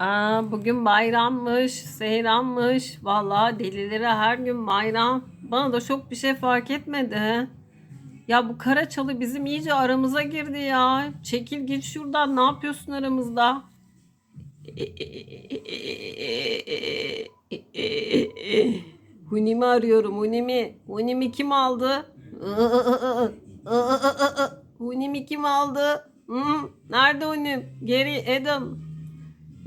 Aa, bugün bayrammış, seyranmış. Vallahi delilere her gün bayram. Bana da çok bir şey fark etmedi. Ya bu Karaçalı bizim iyice aramıza girdi ya. Çekil git şuradan. Ne yapıyorsun aramızda? Hunimi arıyorum. Hunimi. Hunimi kim aldı? Hunimi kim aldı? Nerede Hunim? Geri Adam.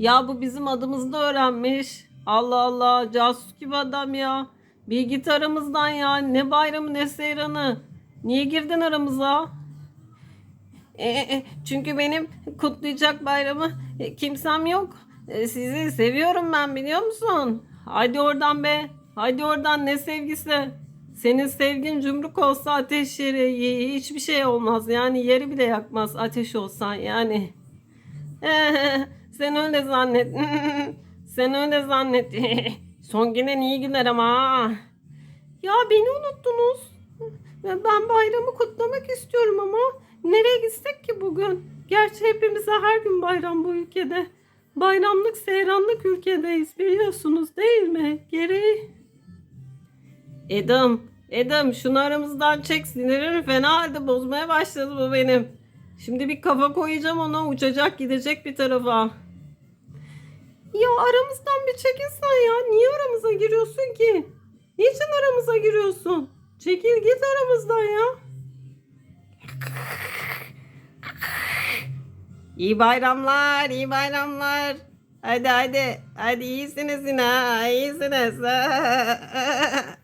Ya bu bizim adımızı da öğrenmiş. Allah Allah casus gibi adam ya. Bir git aramızdan ya. Ne bayramı ne seyranı. Niye girdin aramıza? E, e, çünkü benim kutlayacak bayramı e, kimsem yok. E, sizi seviyorum ben biliyor musun? Hadi oradan be. Hadi oradan ne sevgisi. Senin sevgin cumruk olsa ateş yeri hiçbir şey olmaz. Yani yeri bile yakmaz ateş olsan yani. Sen öyle zannet. Sen öyle zannet. Son güne iyi günler ama. Ya beni unuttunuz. Ben bayramı kutlamak istiyorum ama nereye gitsek ki bugün? Gerçi hepimize her gün bayram bu ülkede. Bayramlık, seyranlık ülkedeyiz biliyorsunuz değil mi? Gereği. Edim, Edim şunu aramızdan çek sinirimi fena halde bozmaya başladı bu benim. Şimdi bir kafa koyacağım ona uçacak gidecek bir tarafa. Ya aramızdan bir çekilsen ya. Niye aramıza giriyorsun ki? Niçin aramıza giriyorsun? Çekil git aramızdan ya. İyi bayramlar, iyi bayramlar. Hadi hadi. Hadi iyisiniz yine iyisiniz.